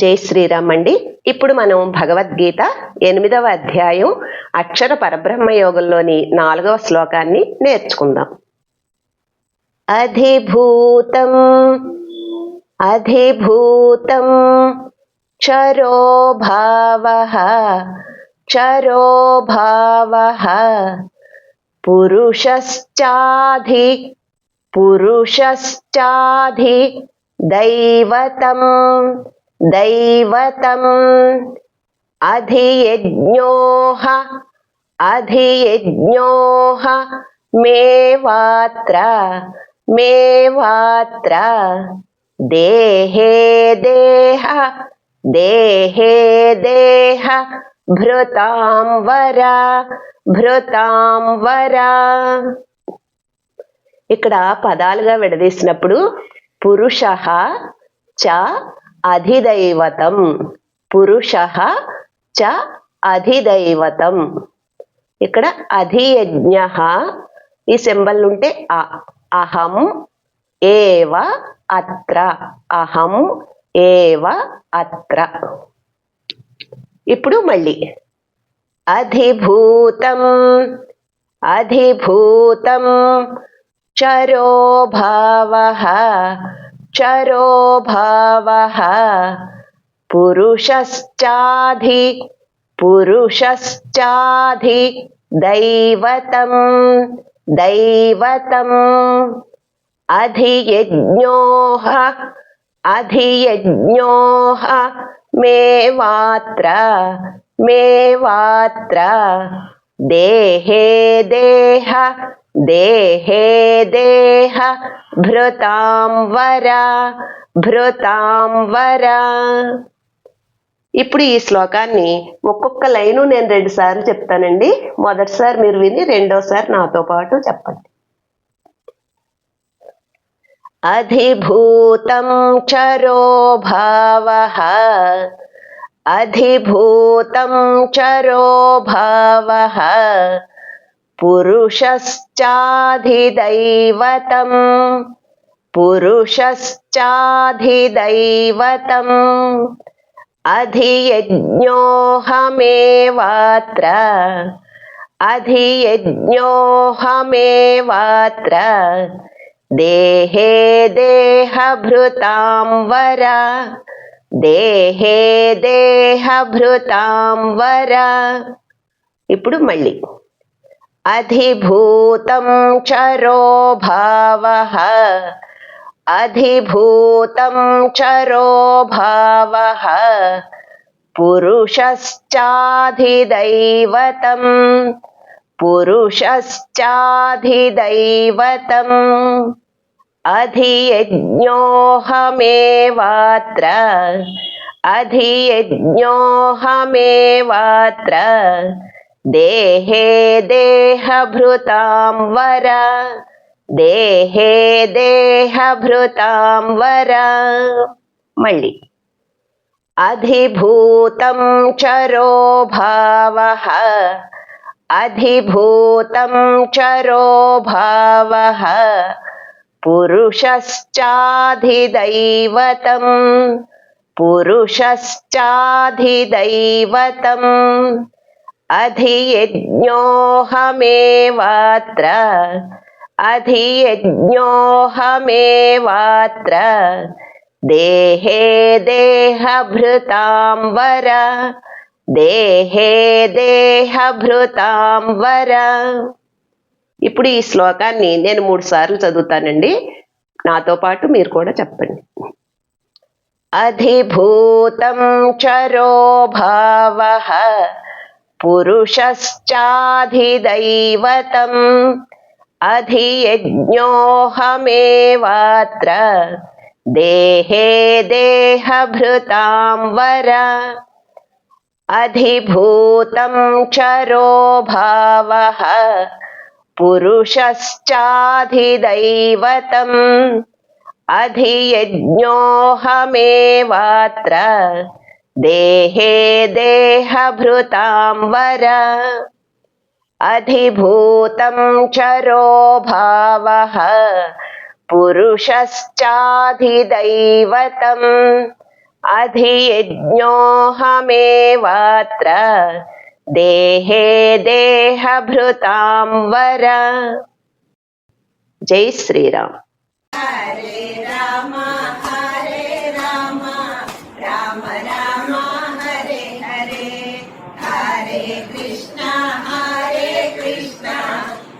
జై శ్రీరామ్ అండి. ఇప్పుడు మనం భగవద్గీత ఎనిమిదవ అధ్యాయం అక్షర పరబ్రహ్మ యోగంలోని నాలుగవ శ్లోకాన్ని నేర్చుకుందాం. అధిభూతం అధిభూతం చరో భావ చరో భావ పురుషశ్చాధి పురుషశ్చాధి దైవతం. दैवतम् अधियज्ञोः अधियज्ञोः मेवात्र मेवात्र देहे देह देहे देह भृतां వర భృతాం వర ఇక్కడ పదాలుగా విడదీసినప్పుడు పురుష చ అధిదైవతం. పురుష చ అధిదైవతం. ఇక్కడ అధియజ్ఞ ఈ సింబల్ ఉంటే అహం ఏవ అత్ర. అహం ఏవ అత్ర. ఇప్పుడు మళ్ళీ. అధిభూతం అధిభూతం చరో चरो भाव पुरुषश्चाधि पुरुषश्चाधि दैवतं दैवतम्। अधियज्ञोः अधियज्ञोः मे वात्र मे वात्र। देहे देह దేహ భృతాంబర వర ఇప్పుడు ఈ శ్లోకాన్ని ఒక్కొక్క లైను నేను రెండు సార్లు చెప్తానండి. మొదటిసారి మీరు విని రెండోసారి నాతో పాటు చెప్పండి. అధిభూతం చరో భావ అధిభూతం చరో భావ పురుషశ్చాధిదైవతం. పురుషశ్చాధిదైవతం. అధియజ్ఞోహమేవాత్ర. అధియజ్ఞోహమేవాత్ర. దేహే దేహభృతాం వర దేహే దేహభృతాం వర ఇప్పుడు మళ్ళీ अधिभूतं चरो भावः। अधिभूतं चरो भावः। पुरुषश्चाधिदैवतम् पुरुषश्चाधिदैवतम् अधियज्ञोऽहमेवात्र। अधियज्ञोऽहमेवात्र। देहे देहभृतां वर దేహే దేహభృతాం వర మళ్ళీ అధిభూతం చరో భావ అధిభూతం చరో భావ పురుషశ్చాధిదైవతం పురుషశ్చాధిదైవతం అధియజ్ఞోహమేవాత్ర అధియజ్ఞోహమేవాత్ర దేహే దేహభృతాంబర దేహే దేహభృతాంబర ఇప్పుడు ఈ శ్లోకాన్ని నేను మూడు సార్లు చదువుతానండి. నాతో పాటు మీరు కూడా చెప్పండి. అధిభూతం చరో భావ पुरुषश्चाधिदैवतम् अधियज्ञोऽहमेवात्र। देहे देहभृतां वर। अधिभूतं चरो भावः। पुरुषश्चाधिदैवतम् अधियज्ञोऽहमेवात्र। देहे देहभृतां वर। अधिभूतं चरो भावः। पुरुषश्चाधिदैवतम्। अधियज्ञोऽहमेवात्र। देहे देहभृतां वर। जय श्रीराम।